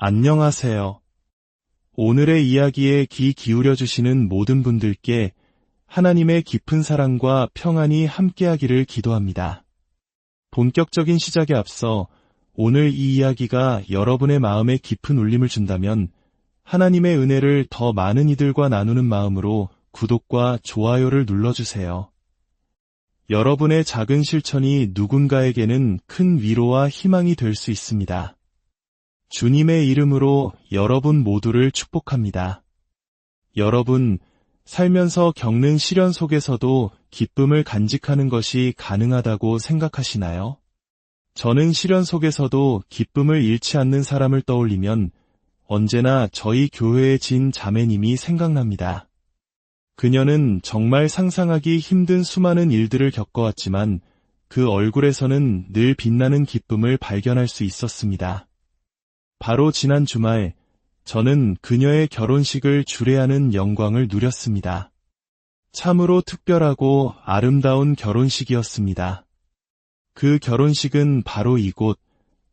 안녕하세요. 오늘의 이야기에 귀 기울여 주시는 모든 분들께 하나님의 깊은 사랑과 평안이 함께하기를 기도합니다. 본격적인 시작에 앞서 오늘 이 이야기가 여러분의 마음에 깊은 울림을 준다면 하나님의 은혜를 더 많은 이들과 나누는 마음으로 구독과 좋아요를 눌러주세요. 여러분의 작은 실천이 누군가에게는 큰 위로와 희망이 될 수 있습니다. 주님의 이름으로 여러분 모두를 축복합니다. 여러분, 살면서 겪는 시련 속에서도 기쁨을 간직하는 것이 가능하다고 생각하시나요? 저는 시련 속에서도 기쁨을 잃지 않는 사람을 떠올리면 언제나 저희 교회의 진 자매님이 생각납니다. 그녀는 정말 상상하기 힘든 수많은 일들을 겪어왔지만 그 얼굴에서는 늘 빛나는 기쁨을 발견할 수 있었습니다. 바로 지난 주말 저는 그녀의 결혼식을 주례하는 영광을 누렸습니다. 참으로 특별하고 아름다운 결혼식이었습니다. 그 결혼식은 바로 이곳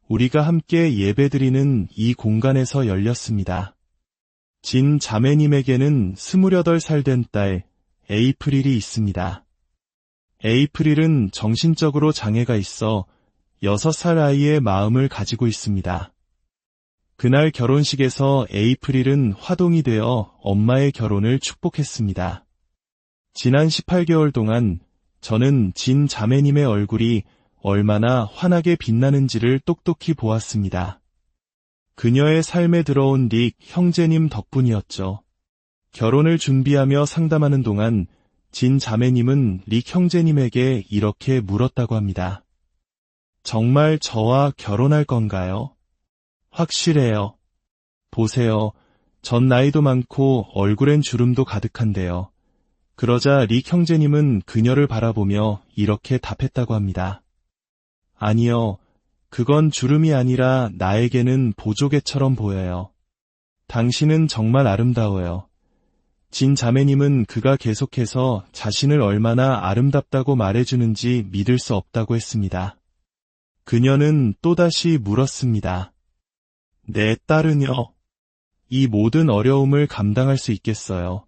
우리가 함께 예배드리는 이 공간에서 열렸습니다. 진 자매님에게는 28살 된 딸 에이프릴이 있습니다. 에이프릴은 정신적으로 장애가 있어 6살 아이의 마음을 가지고 있습니다. 그날 결혼식에서 에이프릴은 화동이 되어 엄마의 결혼을 축복했습니다. 지난 18개월 동안 저는 진 자매님의 얼굴이 얼마나 환하게 빛나는지를 똑똑히 보았습니다. 그녀의 삶에 들어온 릭 형제님 덕분이었죠. 결혼을 준비하며 상담하는 동안 진 자매님은 릭 형제님에게 이렇게 물었다고 합니다. 정말 저와 결혼할 건가요? 확실해요. 보세요. 전 나이도 많고 얼굴엔 주름도 가득한데요. 그러자 릭 형제님은 그녀를 바라보며 이렇게 답했다고 합니다. 아니요. 그건 주름이 아니라 나에게는 보조개처럼 보여요. 당신은 정말 아름다워요. 진 자매님은 그가 계속해서 자신을 얼마나 아름답다고 말해주는지 믿을 수 없다고 했습니다. 그녀는 또다시 물었습니다. 내 딸은요. 이 모든 어려움을 감당할 수 있겠어요.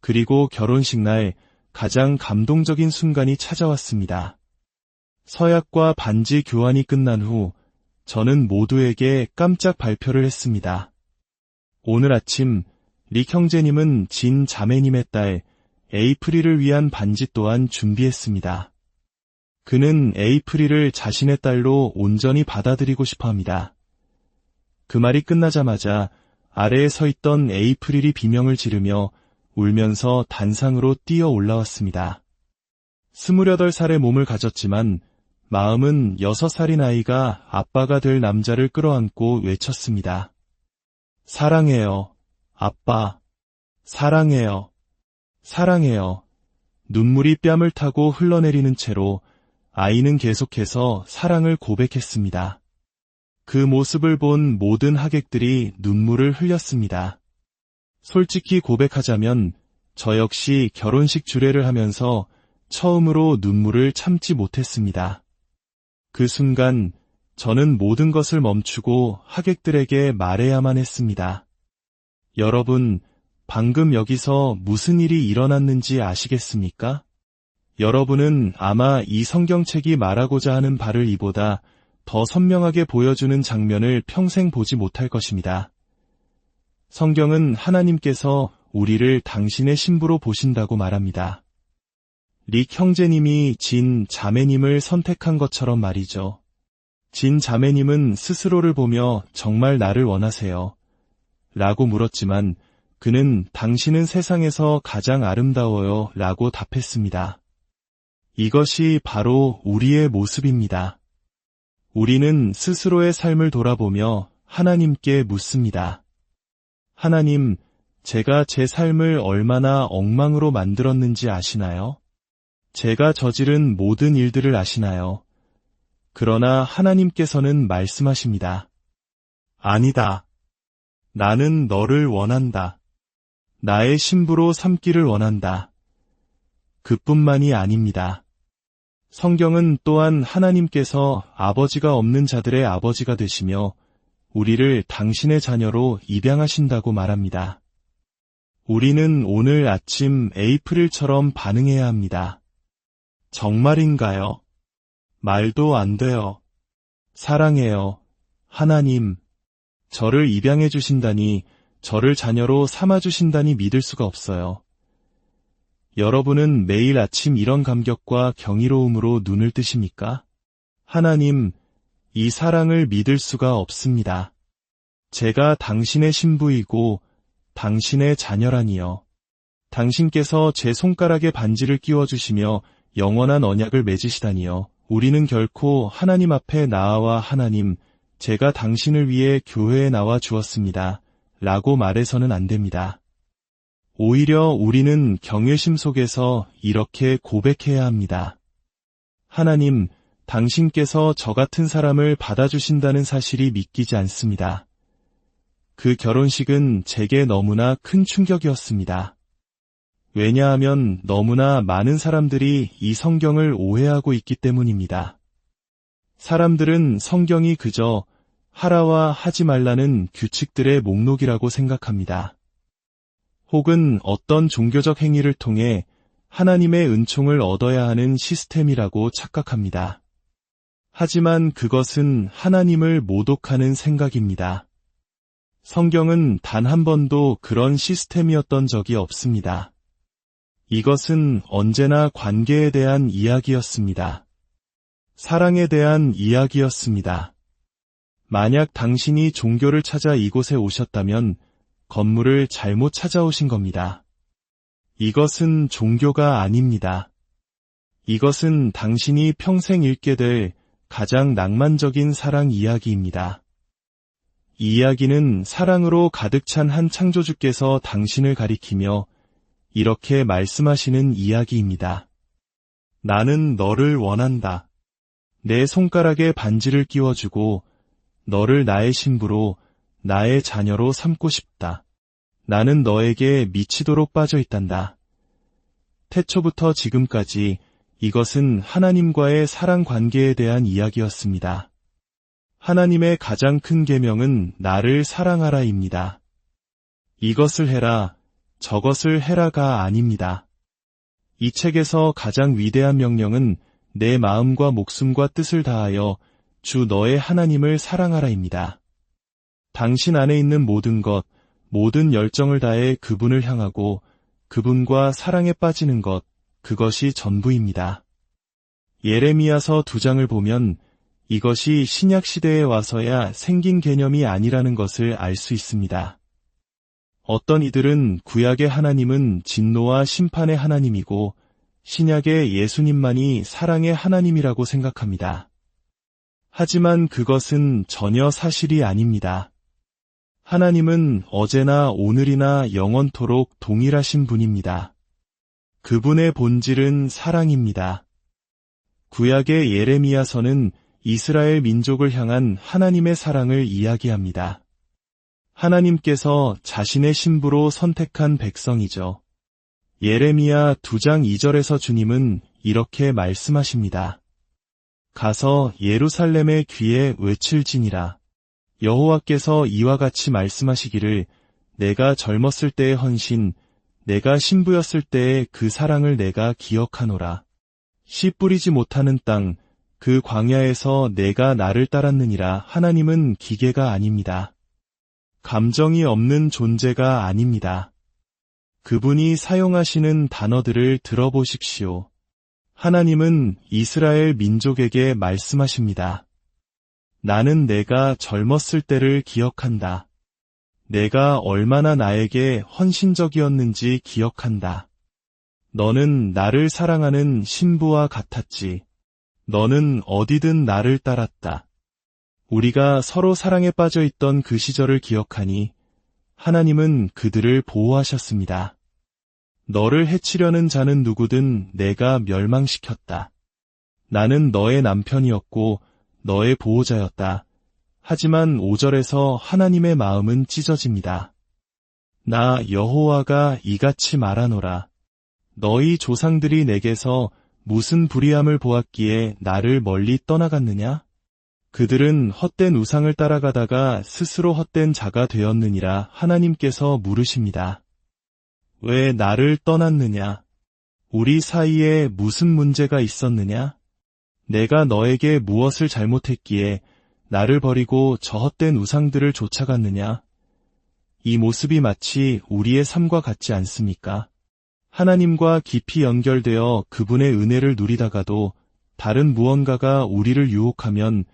그리고 결혼식 날 가장 감동적인 순간이 찾아왔습니다. 서약과 반지 교환이 끝난 후 저는 모두에게 깜짝 발표를 했습니다. 오늘 아침 릭 형제님은 진 자매님의 딸 에이프릴을 위한 반지 또한 준비했습니다. 그는 에이프릴을 자신의 딸로 온전히 받아들이고 싶어 합니다. 그 말이 끝나자마자 아래에 서 있던 에이프릴이 비명을 지르며 울면서 단상으로 뛰어 올라왔습니다. 28살의 몸을 가졌지만 마음은 6살인 아이가 아빠가 될 남자를 끌어안고 외쳤습니다. 사랑해요. 아빠. 사랑해요. 사랑해요. 눈물이 뺨을 타고 흘러내리는 채로 아이는 계속해서 사랑을 고백했습니다. 그 모습을 본 모든 하객들이 눈물을 흘렸습니다. 솔직히 고백하자면 저 역시 결혼식 주례를 하면서 처음으로 눈물을 참지 못했습니다. 그 순간 저는 모든 것을 멈추고 하객들에게 말해야만 했습니다. 여러분, 방금 여기서 무슨 일이 일어났는지 아시겠습니까? 여러분은 아마 이 성경책이 말하고자 하는 바를 이보다 더 선명하게 보여주는 장면을 평생 보지 못할 것입니다. 성경은 하나님께서 우리를 당신의 신부로 보신다고 말합니다. 릭 형제님이 진 자매님을 선택한 것처럼 말이죠. 진 자매님은 스스로를 보며 정말 나를 원하세요. 라고 물었지만 그는 당신은 세상에서 가장 아름다워요 라고 답했습니다. 이것이 바로 우리의 모습입니다. 우리는 스스로의 삶을 돌아보며 하나님께 묻습니다. 하나님, 제가 제 삶을 얼마나 엉망으로 만들었는지 아시나요? 제가 저지른 모든 일들을 아시나요? 그러나 하나님께서는 말씀하십니다. 아니다. 나는 너를 원한다. 나의 신부로 삼기를 원한다. 그뿐만이 아닙니다. 성경은 또한 하나님께서 아버지가 없는 자들의 아버지가 되시며 우리를 당신의 자녀로 입양하신다고 말합니다. 우리는 오늘 아침 에이프릴처럼 반응해야 합니다. 정말인가요? 말도 안 돼요. 사랑해요. 하나님. 저를 입양해 주신다니, 저를 자녀로 삼아 주신다니 믿을 수가 없어요. 여러분은 매일 아침 이런 감격과 경이로움으로 눈을 뜨십니까? 하나님, 이 사랑을 믿을 수가 없습니다. 제가 당신의 신부이고 당신의 자녀라니요. 당신께서 제 손가락에 반지를 끼워주시며 영원한 언약을 맺으시다니요. 우리는 결코 하나님 앞에 나아와 하나님, 제가 당신을 위해 교회에 나와 주었습니다. 라고 말해서는 안 됩니다. 오히려 우리는 경외심 속에서 이렇게 고백해야 합니다. 하나님, 당신께서 저 같은 사람을 받아주신다는 사실이 믿기지 않습니다. 그 결혼식은 제게 너무나 큰 충격이었습니다. 왜냐하면 너무나 많은 사람들이 이 성경을 오해하고 있기 때문입니다. 사람들은 성경이 그저 하라와 하지 말라는 규칙들의 목록이라고 생각합니다. 혹은 어떤 종교적 행위를 통해 하나님의 은총을 얻어야 하는 시스템이라고 착각합니다. 하지만 그것은 하나님을 모독하는 생각입니다. 성경은 단 한 번도 그런 시스템이었던 적이 없습니다. 이것은 언제나 관계에 대한 이야기였습니다. 사랑에 대한 이야기였습니다. 만약 당신이 종교를 찾아 이곳에 오셨다면 건물을 잘못 찾아오신 겁니다. 이것은 종교가 아닙니다. 이것은 당신이 평생 읽게 될 가장 낭만적인 사랑 이야기입니다. 이 이야기는 사랑으로 가득 찬 한 창조주께서 당신을 가리키며 이렇게 말씀하시는 이야기입니다. 나는 너를 원한다. 내 손가락에 반지를 끼워주고 너를 나의 신부로 나의 자녀로 삼고 싶다. 나는 너에게 미치도록 빠져 있단다. 태초부터 지금까지 이것은 하나님과의 사랑 관계에 대한 이야기였습니다. 하나님의 가장 큰 계명은 나를 사랑하라입니다. 이것을 해라, 저것을 해라가 아닙니다. 이 책에서 가장 위대한 명령은 내 마음과 목숨과 뜻을 다하여 주 너의 하나님을 사랑하라입니다. 당신 안에 있는 모든 것, 모든 열정을 다해 그분을 향하고 그분과 사랑에 빠지는 것, 그것이 전부입니다. 예레미야서 두 장을 보면 이것이 신약 시대에 와서야 생긴 개념이 아니라는 것을 알 수 있습니다. 어떤 이들은 구약의 하나님은 진노와 심판의 하나님이고 신약의 예수님만이 사랑의 하나님이라고 생각합니다. 하지만 그것은 전혀 사실이 아닙니다. 하나님은 어제나 오늘이나 영원토록 동일하신 분입니다. 그분의 본질은 사랑입니다. 구약의 예레미야서는 이스라엘 민족을 향한 하나님의 사랑을 이야기합니다. 하나님께서 자신의 신부로 선택한 백성이죠. 예레미야 2장 2절에서 주님은 이렇게 말씀하십니다. 가서 예루살렘의 귀에 외칠지니라. 여호와께서 이와 같이 말씀하시기를 내가 젊었을 때의 헌신, 내가 신부였을 때의 그 사랑을 내가 기억하노라. 씨 뿌리지 못하는 땅, 그 광야에서 내가 나를 따랐느니라 하나님은 기계가 아닙니다. 감정이 없는 존재가 아닙니다. 그분이 사용하시는 단어들을 들어보십시오. 하나님은 이스라엘 민족에게 말씀하십니다. 나는 내가 젊었을 때를 기억한다. 내가 얼마나 나에게 헌신적이었는지 기억한다. 너는 나를 사랑하는 신부와 같았지. 너는 어디든 나를 따랐다. 우리가 서로 사랑에 빠져 있던 그 시절을 기억하니 하나님은 그들을 보호하셨습니다. 너를 해치려는 자는 누구든 내가 멸망시켰다. 나는 너의 남편이었고 너의 보호자였다. 하지만 5절에서 하나님의 마음은 찢어집니다. 나 여호와가 이같이 말하노라. 너희 조상들이 내게서 무슨 불의함을 보았기에 나를 멀리 떠나갔느냐? 그들은 헛된 우상을 따라가다가 스스로 헛된 자가 되었느니라 하나님께서 물으십니다. 왜 나를 떠났느냐? 우리 사이에 무슨 문제가 있었느냐? 내가 너에게 무엇을 잘못했기에 나를 버리고 저 헛된 우상들을 쫓아갔느냐? 이 모습이 마치 우리의 삶과 같지 않습니까? 하나님과 깊이 연결되어 그분의 은혜를 누리다가도 다른 무언가가 우리를 유혹하면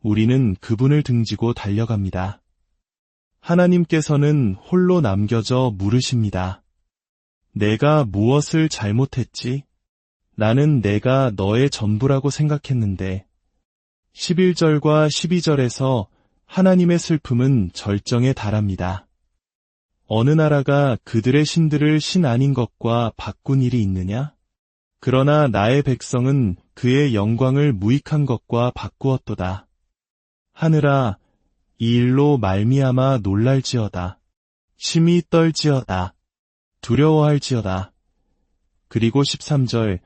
우리는 그분을 등지고 달려갑니다. 하나님께서는 홀로 남겨져 물으십니다. 내가 무엇을 잘못했지? 나는 내가 너의 전부라고 생각했는데 11절과 12절에서 하나님의 슬픔은 절정에 달합니다. 어느 나라가 그들의 신들을 신 아닌 것과 바꾼 일이 있느냐? 그러나 나의 백성은 그의 영광을 무익한 것과 바꾸었도다. 하늘아, 이 일로 말미암아 놀랄지어다. 심히 떨지어다. 두려워할지어다. 그리고 13절,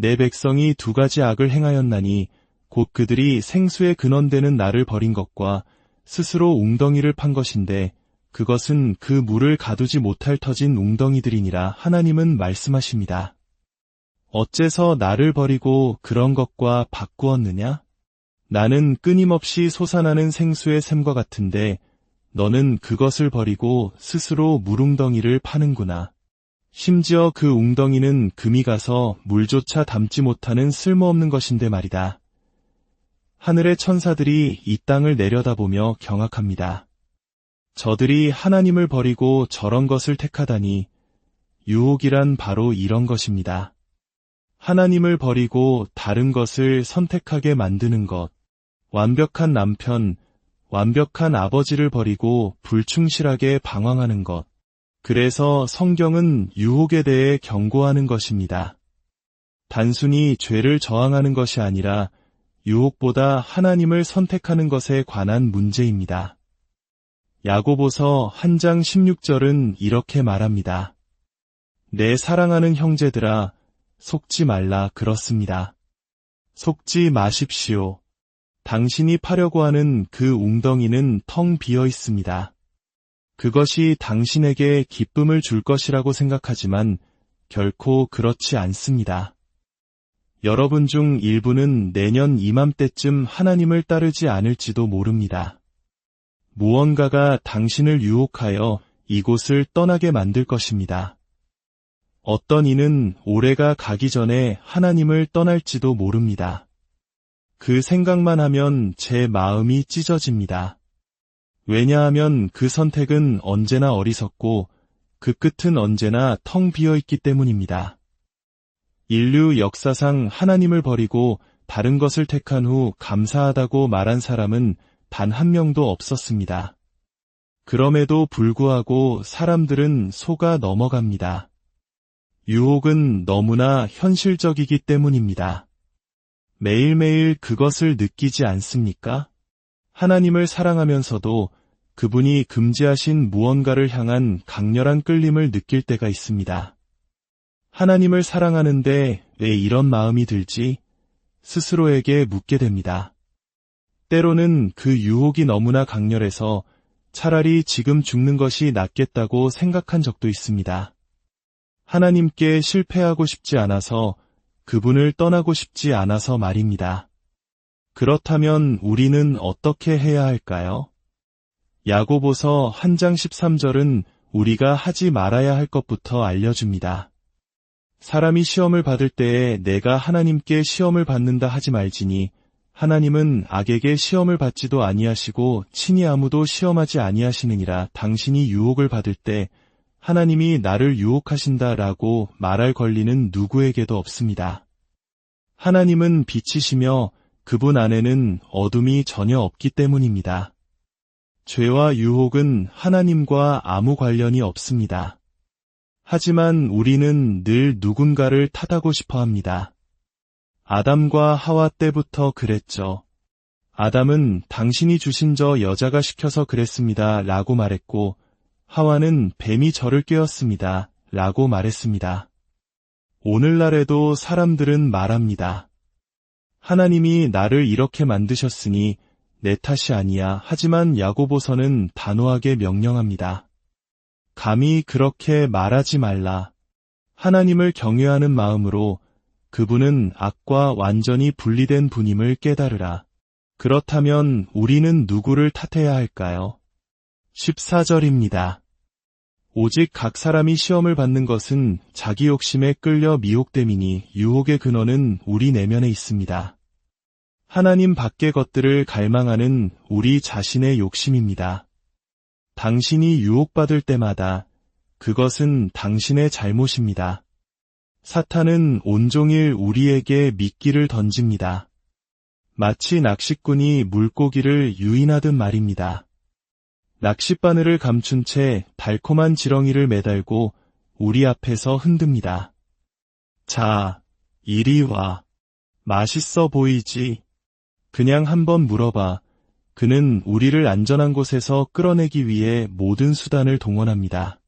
내 백성이 두 가지 악을 행하였나니 곧 그들이 생수의 근원되는 나를 버린 것과 스스로 웅덩이를 판 것인데 그것은 그 물을 가두지 못할 터진 웅덩이들이니라 하나님은 말씀하십니다. 어째서 나를 버리고 그런 것과 바꾸었느냐? 나는 끊임없이 솟아나는 생수의 샘과 같은데 너는 그것을 버리고 스스로 물웅덩이를 파는구나. 심지어 그 웅덩이는 금이 가서 물조차 담지 못하는 쓸모없는 것인데 말이다. 하늘의 천사들이 이 땅을 내려다보며 경악합니다. 저들이 하나님을 버리고 저런 것을 택하다니 유혹이란 바로 이런 것입니다. 하나님을 버리고 다른 것을 선택하게 만드는 것, 완벽한 남편, 완벽한 아버지를 버리고 불충실하게 방황하는 것. 그래서 성경은 유혹에 대해 경고하는 것입니다. 단순히 죄를 저항하는 것이 아니라 유혹보다 하나님을 선택하는 것에 관한 문제입니다. 야고보서 한 장 16절은 이렇게 말합니다. 내 사랑하는 형제들아, 속지 말라 그렇습니다. 속지 마십시오. 당신이 파려고 하는 그 웅덩이는 텅 비어 있습니다. 그것이 당신에게 기쁨을 줄 것이라고 생각하지만 결코 그렇지 않습니다. 여러분 중 일부는 내년 이맘때쯤 하나님을 따르지 않을지도 모릅니다. 무언가가 당신을 유혹하여 이곳을 떠나게 만들 것입니다. 어떤 이는 올해가 가기 전에 하나님을 떠날지도 모릅니다. 그 생각만 하면 제 마음이 찢어집니다. 왜냐하면 그 선택은 언제나 어리석고 그 끝은 언제나 텅 비어 있기 때문입니다. 인류 역사상 하나님을 버리고 다른 것을 택한 후 감사하다고 말한 사람은 단 한 명도 없었습니다. 그럼에도 불구하고 사람들은 속아 넘어갑니다. 유혹은 너무나 현실적이기 때문입니다. 매일매일 그것을 느끼지 않습니까? 하나님을 사랑하면서도 그분이 금지하신 무언가를 향한 강렬한 끌림을 느낄 때가 있습니다. 하나님을 사랑하는데 왜 이런 마음이 들지? 스스로에게 묻게 됩니다. 때로는 그 유혹이 너무나 강렬해서 차라리 지금 죽는 것이 낫겠다고 생각한 적도 있습니다. 하나님께 실패하고 싶지 않아서 그분을 떠나고 싶지 않아서 말입니다. 그렇다면 우리는 어떻게 해야 할까요? 야고보서 한장 13절은 우리가 하지 말아야 할 것부터 알려줍니다. 사람이 시험을 받을 때에 내가 하나님께 시험을 받는다 하지 말지니 하나님은 악에게 시험을 받지도 아니하시고 친히 아무도 시험하지 아니하시느니라 당신이 유혹을 받을 때 하나님이 나를 유혹하신다라고 말할 권리는 누구에게도 없습니다. 하나님은 빛이시며 그분 안에는 어둠이 전혀 없기 때문입니다. 죄와 유혹은 하나님과 아무 관련이 없습니다. 하지만 우리는 늘 누군가를 탓하고 싶어 합니다. 아담과 하와 때부터 그랬죠. 아담은 당신이 주신 저 여자가 시켜서 그랬습니다. 라고 말했고, 하와는 뱀이 저를 깨웠습니다. 라고 말했습니다. 오늘날에도 사람들은 말합니다. 하나님이 나를 이렇게 만드셨으니 내 탓이 아니야. 하지만 야고보서는 단호하게 명령합니다. 감히 그렇게 말하지 말라. 하나님을 경외하는 마음으로 그분은 악과 완전히 분리된 분임을 깨달으라. 그렇다면 우리는 누구를 탓해야 할까요? 14절입니다. 오직 각 사람이 시험을 받는 것은 자기 욕심에 끌려 미혹됨이니 유혹의 근원은 우리 내면에 있습니다. 하나님 밖의 것들을 갈망하는 우리 자신의 욕심입니다. 당신이 유혹받을 때마다 그것은 당신의 잘못입니다. 사탄은 온종일 우리에게 미끼를 던집니다. 마치 낚시꾼이 물고기를 유인하듯 말입니다. 낚싯바늘을 감춘 채 달콤한 지렁이를 매달고 우리 앞에서 흔듭니다. 자, 이리 와. 맛있어 보이지? 그냥 한번 물어봐. 그는 우리를 안전한 곳에서 끌어내기 위해 모든 수단을 동원합니다.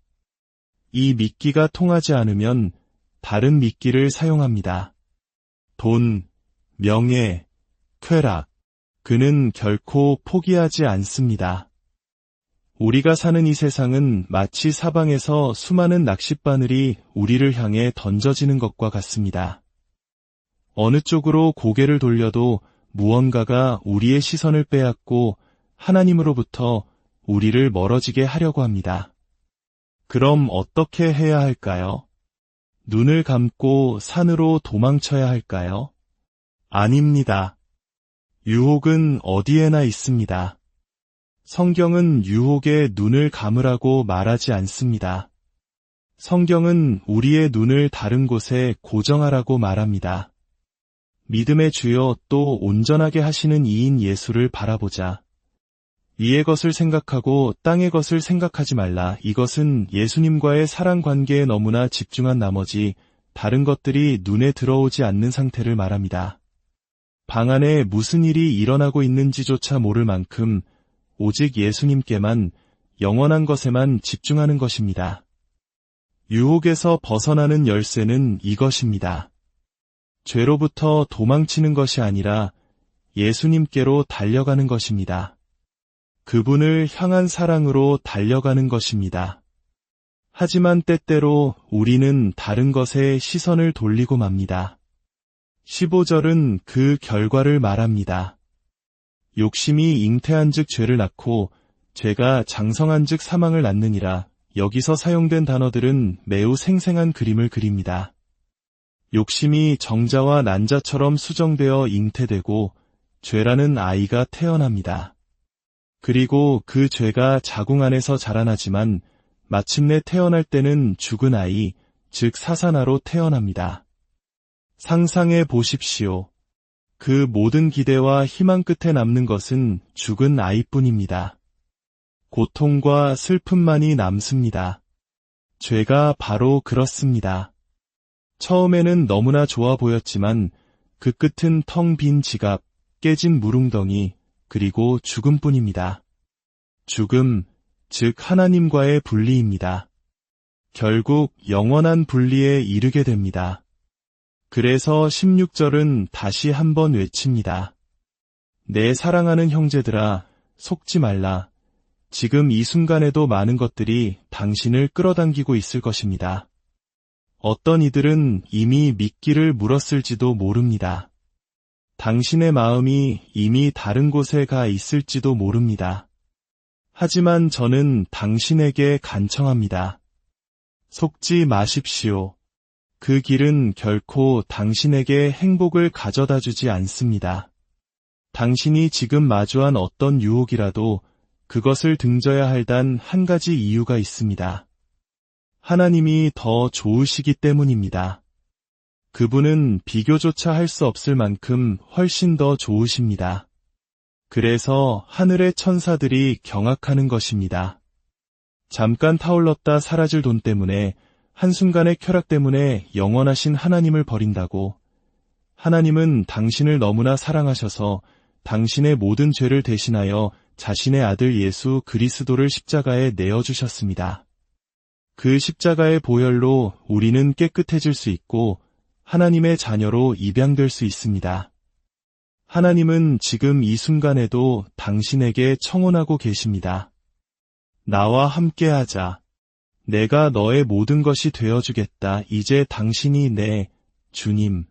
이 미끼가 통하지 않으면 다른 미끼를 사용합니다. 돈, 명예, 쾌락. 그는 결코 포기하지 않습니다. 우리가 사는 이 세상은 마치 사방에서 수많은 낚싯바늘이 우리를 향해 던져지는 것과 같습니다. 어느 쪽으로 고개를 돌려도 무언가가 우리의 시선을 빼앗고 하나님으로부터 우리를 멀어지게 하려고 합니다. 그럼 어떻게 해야 할까요? 눈을 감고 산으로 도망쳐야 할까요? 아닙니다. 유혹은 어디에나 있습니다. 성경은 유혹에 눈을 감으라고 말하지 않습니다. 성경은 우리의 눈을 다른 곳에 고정하라고 말합니다. 믿음의 주여 또 온전하게 하시는 이인 예수를 바라보자. 이의 것을 생각하고 땅의 것을 생각하지 말라. 이것은 예수님과의 사랑 관계에 너무나 집중한 나머지 다른 것들이 눈에 들어오지 않는 상태를 말합니다. 방 안에 무슨 일이 일어나고 있는지조차 모를 만큼 오직 예수님께만 영원한 것에만 집중하는 것입니다. 유혹에서 벗어나는 열쇠는 이것입니다. 죄로부터 도망치는 것이 아니라 예수님께로 달려가는 것입니다. 그분을 향한 사랑으로 달려가는 것입니다. 하지만 때때로 우리는 다른 것에 시선을 돌리고 맙니다. 15절은 그 결과를 말합니다. 욕심이 잉태한 즉 죄를 낳고 죄가 장성한 즉 사망을 낳느니라 여기서 사용된 단어들은 매우 생생한 그림을 그립니다. 욕심이 정자와 난자처럼 수정되어 잉태되고 죄라는 아이가 태어납니다. 그리고 그 죄가 자궁 안에서 자라나지만 마침내 태어날 때는 죽은 아이, 즉 사사나로 태어납니다. 상상해 보십시오. 그 모든 기대와 희망 끝에 남는 것은 죽은 아이뿐입니다. 고통과 슬픔만이 남습니다. 죄가 바로 그렇습니다. 처음에는 너무나 좋아 보였지만 그 끝은 텅 빈 지갑, 깨진 무릉덩이, 그리고 죽음뿐입니다. 죽음, 즉 하나님과의 분리입니다. 결국 영원한 분리에 이르게 됩니다. 그래서 16절은 다시 한번 외칩니다. 내 사랑하는 형제들아, 속지 말라. 지금 이 순간에도 많은 것들이 당신을 끌어당기고 있을 것입니다. 어떤 이들은 이미 미끼를 물었을지도 모릅니다. 당신의 마음이 이미 다른 곳에 가 있을지도 모릅니다. 하지만 저는 당신에게 간청합니다. 속지 마십시오. 그 길은 결코 당신에게 행복을 가져다 주지 않습니다. 당신이 지금 마주한 어떤 유혹이라도 그것을 등져야 할 단 한 가지 이유가 있습니다. 하나님이 더 좋으시기 때문입니다. 그분은 비교조차 할 수 없을 만큼 훨씬 더 좋으십니다. 그래서 하늘의 천사들이 경악하는 것입니다. 잠깐 타올랐다 사라질 돈 때문에 한순간의 쾌락 때문에 영원하신 하나님을 버린다고 하나님은 당신을 너무나 사랑하셔서 당신의 모든 죄를 대신하여 자신의 아들 예수 그리스도를 십자가에 내어주셨습니다. 그 십자가의 보혈로 우리는 깨끗해질 수 있고 하나님의 자녀로 입양될 수 있습니다. 하나님은 지금 이 순간에도 당신에게 청혼하고 계십니다. 나와 함께 하자. 내가 너의 모든 것이 되어주겠다. 이제 당신이 내 주님.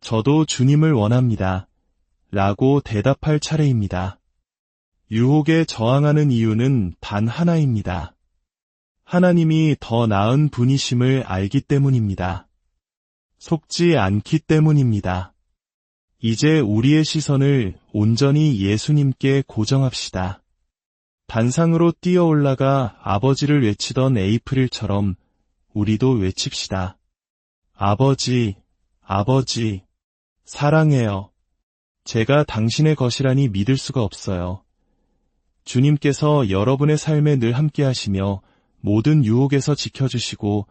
저도 주님을 원합니다. 라고 대답할 차례입니다. 유혹에 저항하는 이유는 단 하나입니다. 하나님이 더 나은 분이심을 알기 때문입니다. 속지 않기 때문입니다. 이제 우리의 시선을 온전히 예수님께 고정합시다. 단상으로 뛰어 올라가 아버지를 외치던 에이프릴처럼 우리도 외칩시다. 아버지, 아버지, 사랑해요. 제가 당신의 것이라니 믿을 수가 없어요. 주님께서 여러분의 삶에 늘 함께 하시며 모든 유혹에서 지켜주시고